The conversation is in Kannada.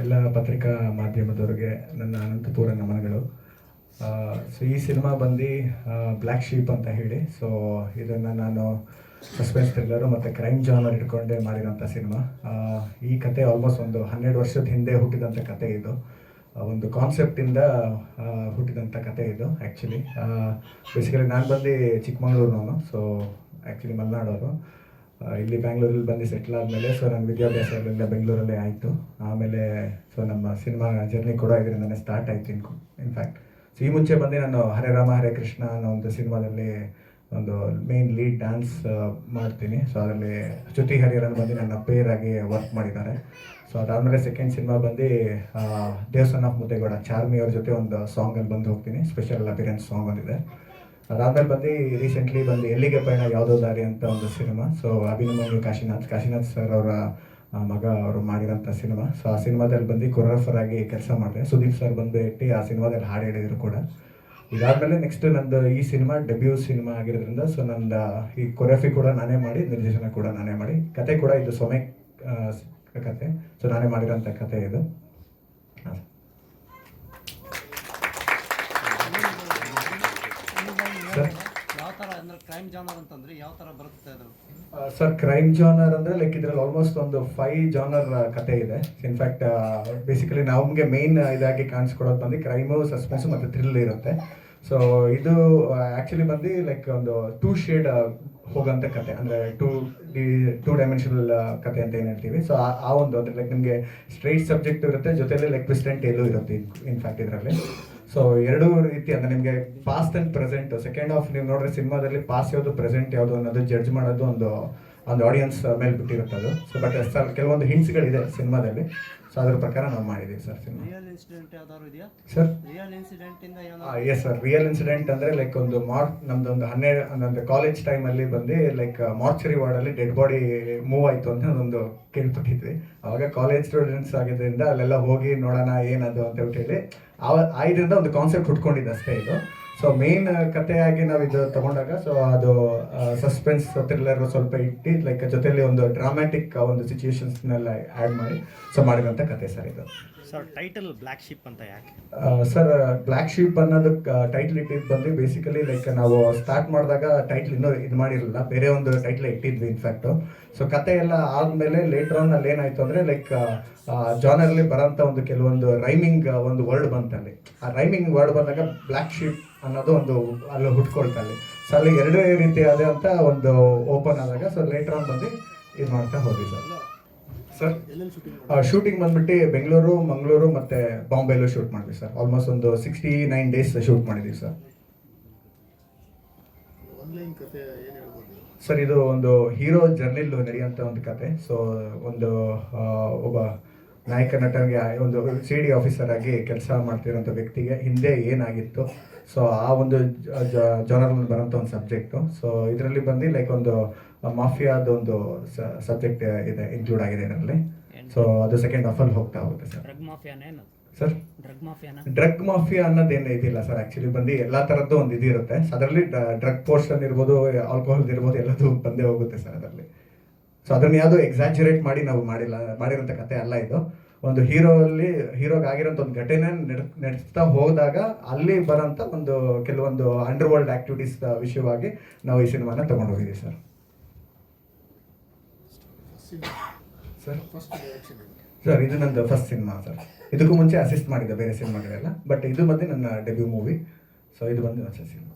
ಎಲ್ಲ ಪತ್ರಿಕಾ ಮಾಧ್ಯಮದವರಿಗೆ ನನ್ನ ಅನಂತಪೂರ ನಮನಗಳು. ಸೊ ಈ ಸಿನಿಮಾ ಬಂದು ಬ್ಲ್ಯಾಕ್ ಶೀಪ್ ಅಂತ ಹೇಳಿ ಸೊ ಇದನ್ನು ನಾನು ಸಸ್ಪೆನ್ಸ್ ಥ್ರಿಲ್ಲರು ಮತ್ತು ಕ್ರೈಮ್ ಜಾನರ್ ಇಟ್ಕೊಂಡೆ ಮಾಡಿರೋಂಥ ಸಿನಿಮಾ. ಈ ಕತೆ ಆಲ್ಮೋಸ್ಟ್ ಒಂದು ಹನ್ನೆರಡು ವರ್ಷದ ಹಿಂದೆ ಹುಟ್ಟಿದಂಥ ಕತೆ ಇದು. ಒಂದು ಕಾನ್ಸೆಪ್ಟಿಂದ ಹುಟ್ಟಿದಂಥ ಕತೆ ಇದು ಆ್ಯಕ್ಚುಲಿ ಬೇಸಿಕಲಿ ನಾನು ಬಂದು ಚಿಕ್ಕಮಗಳೂರಿನವನು ಸೊ ಆ್ಯಕ್ಚುಲಿ ಮಲೆನಾಡೋರು. ಇಲ್ಲಿ ಬ್ಯಾಂಗ್ಳೂರಲ್ಲಿ ಬಂದು ಸೆಟ್ಲ್ ಆದಮೇಲೆ ಸೊ ನನ್ನ ವಿದ್ಯಾಭ್ಯಾಸ ಎಲ್ಲ ಬೆಂಗಳೂರಲ್ಲೇ ಆಯಿತು. ಆಮೇಲೆ ಸೊ ನಮ್ಮ ಸಿನಿಮಾ ಜರ್ನಿ ಕೂಡ ಇದರಿಂದನೇ ಸ್ಟಾರ್ಟ್ ಆಯಿತು ಇನ್ಕು ಇನ್ಫ್ಯಾಕ್ಟ್ ಸೊ ಈ ಮುಂಚೆ ಬಂದು ನಾನು ಹರೇ ರಾಮ, ಹರೇ ಕೃಷ್ಣ ಅನ್ನೋ ಒಂದು ಸಿನಿಮಾದಲ್ಲಿ ಒಂದು ಮೇನ್ ಲೀಡ್ ಡ್ಯಾನ್ಸ್ ಮಾಡ್ತೀನಿ. ಸೊ ಅದರಲ್ಲಿ ಶ್ರುತಿ ಹರಿಹರನ್ ಬಂದು ನನ್ನ ಆಗಿ ವರ್ಕ್ ಮಾಡಿದ್ದಾರೆ. ಸೊ ಅದಾದಮೇಲೆ ಸೆಕೆಂಡ್ ಸಿನಿಮಾ ಬಂದು ದೇವಸ್ಥಾನ ಆಫ್ ಮುದ್ದೇಗೌಡ ಚಾರ್ಮಿ ಅವ್ರ ಜೊತೆ ಒಂದು ಸಾಂಗಲ್ಲಿ ಬಂದು ಹೋಗ್ತೀನಿ. ಸ್ಪೆಷಲ್ ಅಪಿರೆನ್ಸ್ ಸಾಂಗ್ ಒಂದಿದೆ. ಅದಾದ್ಮೇಲೆ ಬಂದು ರೀಸೆಂಟ್ಲಿ ಬಂದು ಎಲ್ಲಿಗೆ ಪಯಣ, ಯಾವುದೋ ದಾರಿ ಅಂತ ಒಂದು ಸಿನಿಮಾ. ಸೊ ಅಭಿನಂದನೆ ಕಾಶಿನಾಥ್. ಕಾಶಿನಾಥ್ ಸರ್ ಅವರ ಮಗ ಅವರು ಮಾಡಿರೋಂಥ ಸಿನಿಮಾ. ಸೊ ಆ ಸಿನಿಮಾದಲ್ಲಿ ಬಂದು ಕೊರಿಯೋಗ್ರಫರ್ ಆಗಿ ಕೆಲಸ ಮಾಡಿದೆ. ಸುದೀಪ್ ಸರ್ ಬಂದು ಇಟ್ಟು ಆ ಸಿನಿಮಾದಲ್ಲಿ ಹಾಡು ಹೇಳಿದರು ಕೂಡ. ಇದಾದಮೇಲೆ ನೆಕ್ಸ್ಟ್ ನಂದು ಈ ಸಿನಿಮಾ ಡೆಬ್ಯೂ ಸಿನಿಮಾ ಆಗಿರೋದ್ರಿಂದ ಸೊ ನಂದು ಈ ಕೊರಿಯೋಗ್ರಫಿ ಕೂಡ ನಾನೇ ಮಾಡಿ, ನಿರ್ದೇಶನ ಕೂಡ ನಾನೇ ಮಾಡಿ. ಕತೆ ಕೂಡ ಇದು ಸೊಮೆ ಕತೆ. ಸೊ ನಾನೇ ಮಾಡಿರೋಂಥ ಕತೆ ಇದು ಹಾಂ ಸರ್ ಯಾವ ತರ ಸರ್ ಕ್ರೈಮ್ ಜಾನರ್ ಅಂದ್ರೆ ಲೈಕ್ ಇದ್ರಲ್ಲಿ ಆಲ್ಮೋಸ್ಟ್ ಒಂದು ಫೈವ್ ಜಾನರ್ ಕತೆ ಇದೆ. ಇನ್ಫ್ಯಾಕ್ಟ್ ಬೇಸಿಕಲಿ ನಮಗೆ ಮೇನ್ ಇದಾಗಿ ಕಾಣಿಸ್ಕೊಡೋದು ಬಂದು ಕ್ರೈಮು ಸಸ್ಪೆನ್ಸ್ ಮತ್ತು ಥ್ರಿಲ್ ಇರುತ್ತೆ. ಸೊ ಇದು ಆ್ಯಕ್ಚುಲಿ ಬಂದು ಲೈಕ್ ಒಂದು ಟೂ ಶೇಡ್ ಹೋಗೋಂಥ ಕತೆ. ಅಂದರೆ ಟೂ ಡಿ ಟೂ ಡೈಮೆನ್ಷನಲ್ ಕತೆ ಅಂತ ಏನು ಹೇಳ್ತೀವಿ. ಸೊ ಆ ಒಂದು ಅಂದರೆ ಲೈಕ್ ನಿಮಗೆ ಸ್ಟ್ರೈಟ್ ಸಬ್ಜೆಕ್ಟ್ ಇರುತ್ತೆ ಜೊತೆಯಲ್ಲಿ ಲೈಕ್ ಟ್ವಿಸ್ಟ್ ಎಲ್ಲೂ ಇರುತ್ತೆ ಇನ್ಫ್ಯಾಕ್ಟ್ ಇದರಲ್ಲಿ. ಸೊ ಎರಡೂ ರೀತಿ ಅಂದ್ರೆ ನಿಮಗೆ past and present second half ನೀವು ನೋಡ್ರೆ ಸಿನಿಮಾದಲ್ಲಿ ಪಾಸ್ ಯಾವುದು ಪ್ರೆಸೆಂಟ್ ಯಾವುದು ಅನ್ನೋದು ಜಡ್ಜ್ ಮಾಡೋದು ಒಂದು ಒಂದು ಆಡಿಯನ್ಸ್ ಮೇಲೆ ಬಿಟ್ಟಿರುತ್ತೆ ಅದು. ಸೊ ಬಟ್ ಸರ್ ಕೆಲವೊಂದು ಹಿಂಟ್ಸ್ಗಳಿದೆ ಸಿನಿಮಾದಲ್ಲಿ. ಸೊ ಅದ್ರ ಪ್ರಕಾರ ನಾವು ಮಾಡಿದ್ದೀವಿ sir cinema. Sir? Yes sir real incident ಅಂದರೆ ಲೈಕ್ ಒಂದು ಮಾರ್ ನಮ್ದು ಒಂದು ಹನ್ನೆರಡು ನಮ್ದು ಕಾಲೇಜ್ ಟೈಮಲ್ಲಿ ಬಂದು ಲೈಕ್ ಮಾರ್ಚರಿ ವಾರ್ಡಲ್ಲಿ ಡೆಡ್ ಬಾಡಿ ಮೂವ್ ಆಯಿತು ಅಂತ ಒಂದು ಕೇಳ್ಪಟ್ಟಿದ್ವಿ. ಅವಾಗ ಕಾಲೇಜ್ ಸ್ಟೂಡೆಂಟ್ಸ್ ಆಗಿದ್ದರಿಂದ ಅಲ್ಲೆಲ್ಲ ಹೋಗಿ ನೋಡೋಣ ಏನದು ಅಂತ ಹೇಳಿ ಆ ಆ ಇದರಿಂದ ಒಂದು ಕಾನ್ಸೆಪ್ಟ್ ಹುಟ್ಕೊಂಡಿದ್ದೆ ಅಷ್ಟೇ ಇದು. ಸೊ ಮೇನ್ ಕಥೆಯಾಗಿ ನಾವು ಇದು ತಗೊಂಡಾಗ ಸೊ ಅದು ಸಸ್ಪೆನ್ಸ್ ಥ್ರಿಲ್ಲರ್ ಸ್ವಲ್ಪ ಇಟ್ಟು ಲೈಕ್ ಜೊತೆಯಲ್ಲಿ ಒಂದು ಡ್ರಾಮ್ಯಾಟಿಕ್ ಒಂದು ಸಿಚುಯೇಷನ್ಸ್ನೆಲ್ಲ ಆ್ಯಡ್ ಮಾಡಿ ಸೊ ಮಾಡಿದಂಥ ಕತೆ ಸರ್ ಇದು. ಸರ್ ಟೈಟಲ್ ಬ್ಲ್ಯಾಕ್ ಶೀಪ್ ಅಂತ ಯಾಕೆ? ಸರ್ ಬ್ಲ್ಯಾಕ್ ಶೀಪ್ ಅನ್ನೋದಕ್ಕೆ ಟೈಟ್ಲ್ ಇಟ್ಟಿದ್ದು ಬಂದು ಬೇಸಿಕಲಿ ಲೈಕ್ ನಾವು ಸ್ಟಾರ್ಟ್ ಮಾಡಿದಾಗ ಟೈಟ್ಲ್ ಇನ್ನೂ ಇದು ಮಾಡಿರಲಿಲ್ಲ. ಬೇರೆ ಒಂದು ಟೈಟ್ಲ್ ಇಟ್ಟಿದ್ವಿ ಇನ್ಫ್ಯಾಕ್ಟು ಸೊ ಕತೆ ಎಲ್ಲ ಆದಮೇಲೆ ಲೇಟರ್ ಆನ್ ಅಲ್ಲಿ ಏನಾಯ್ತು ಅಂದರೆ ಲೈಕ್ ಜಾನರ್ಲಿ ಬರೋಂಥ ಒಂದು ಕೆಲವೊಂದು ರೈಮಿಂಗ್ ಒಂದು ವರ್ಡ್ ಬಂತಲ್ಲಿ. ಆ ರೈಮಿಂಗ್ ವರ್ಡ್ ಬಂದಾಗ ಬ್ಲ್ಯಾಕ್ ಶೀಪ್ ಅನ್ನೋದು ಒಂದು ಅಲ್ಲಿ ಹುಟ್ಕೊಳ್ತಲ್ಲಿ. ಸೊ ಅಲ್ಲಿ ಎರಡೇ ರೀತಿಯಾದಂಥ ಅಂತ ಒಂದು ಓಪನ್ ಆದಾಗ ಸೊ ಲೇಟರ್ ಆನ್ ಬಂದು ಇದು ಮಾಡ್ತಾ ಹೋಗಿ ಸರ್ ಸರ್ ಶೂಟಿಂಗ್ ಬಂದ್ಬಿಟ್ಟು ಬೆಂಗಳೂರು ಮಂಗಳೂರು ಮತ್ತೆ ಬಾಂಬೆಲೂ ಶೂಟ್ ಮಾಡಿದ್ವಿ ಸರ್ ಆಲ್ಮೋಸ್ಟ್ ಒಂದು ಸಿಕ್ಸ್ಟಿ ನೈನ್ ಡೇಸ್ ಶೂಟ್ ಮಾಡಿದ್ವಿ ಸರ್ ಸರ್ ಇದು ಒಂದು ಹೀರೋ ಜರ್ನಿಲ್ ನಡೆಯುವಂಥ ಒಂದು ಕತೆ. ಸೊ ಒಂದು ಒಬ್ಬ ನಾಯಕ ನಟನಿಗೆ ಒಂದು ಸಿ ಡಿ ಆಫೀಸರ್ ಆಗಿ ಕೆಲಸ ಮಾಡ್ತಿರೋಂಥ ವ್ಯಕ್ತಿಗೆ ಹಿಂದೆ ಏನಾಗಿತ್ತು? ಸೊ ಆ ಒಂದು ಜನರಲ್ಲಿ ಬರೋಂಥ ಒಂದು ಸಬ್ಜೆಕ್ಟು ಸೊ ಇದರಲ್ಲಿ ಬಂದು ಲೈಕ್ ಒಂದು ಮಾಫಿಯಾದ ಒಂದು ಸಬ್ಜೆಕ್ಟ್ ಇದೆ ಇನ್ಕ್ಲೂಡ್ ಆಗಿದೆ ಇದರಲ್ಲಿ. ಸೊ ಅದು ಸೆಕೆಂಡ್ ಆಫಲ್ಲಿ ಹೋಗ್ತಾ ಹೋಗುತ್ತೆ sir sir drug mafia drug mafia ಅನ್ನೋದೇನು ಇದಿಲ್ಲ ಸರ್ ಆಕ್ಚುಲಿ ಬಂದು ಎಲ್ಲ ಥರದ್ದು ಒಂದು ಇದು ಇರುತ್ತೆ. ಸೊ ಅದರಲ್ಲಿ ಡ್ರಗ್ ಪೋರ್ಷನ್ ಇರ್ಬೋದು ಆಲ್ಕೋಹಾಲ್ ಇರ್ಬೋದು ಎಲ್ಲದು ಬಂದೇ ಹೋಗುತ್ತೆ ಸರ್ ಅದರಲ್ಲಿ. ಸೊ ಅದನ್ನ ಯಾವುದು ಎಕ್ಸಾಜುರೇಟ್ ಮಾಡಿ ನಾವು ಮಾಡಿಲ್ಲ ಮಾಡಿರೋಂಥ ಕತೆ ಅಲ್ಲ ಇದು. ಒಂದು ಹೀರೋ ಅಲ್ಲಿ ಹೀರೋಗೆ ಆಗಿರೋಂಥ ಒಂದು ಘಟನೆ ನಡ್- ನಡೆಸ್ತಾ ಹೋದಾಗ ಅಲ್ಲಿ ಬರೋಂಥ ಒಂದು ಕೆಲವೊಂದು ಅಂಡರ್ ವರ್ಲ್ಡ್ ಆಕ್ಟಿವಿಟೀಸ್ ವಿಷಯವಾಗಿ ನಾವು ಈ ಸಿನಿಮಾನ ತಗೊಂಡು ಹೋಗಿದ್ದೀವಿ ಸರ್. ಸರ್? ಸರ್, ಇದು ನಂದು ಫಸ್ಟ್ ಸಿನಿಮಾ ಸರ್. ಇದಕ್ಕೂ ಮುಂಚೆ ಅಸಿಸ್ಟ್ ಮಾಡಿದ್ದೆ ಬೇರೆ ಸಿನಿಮಾಗಳೆಲ್ಲ ಬಟ್ ಇದು ಬಂದು ನನ್ನ ಡೆಬ್ಯೂ ಮೂವಿ ಸೊ ಇದು ಬಂದು ನನ್ನ ಸಿನಿಮಾ.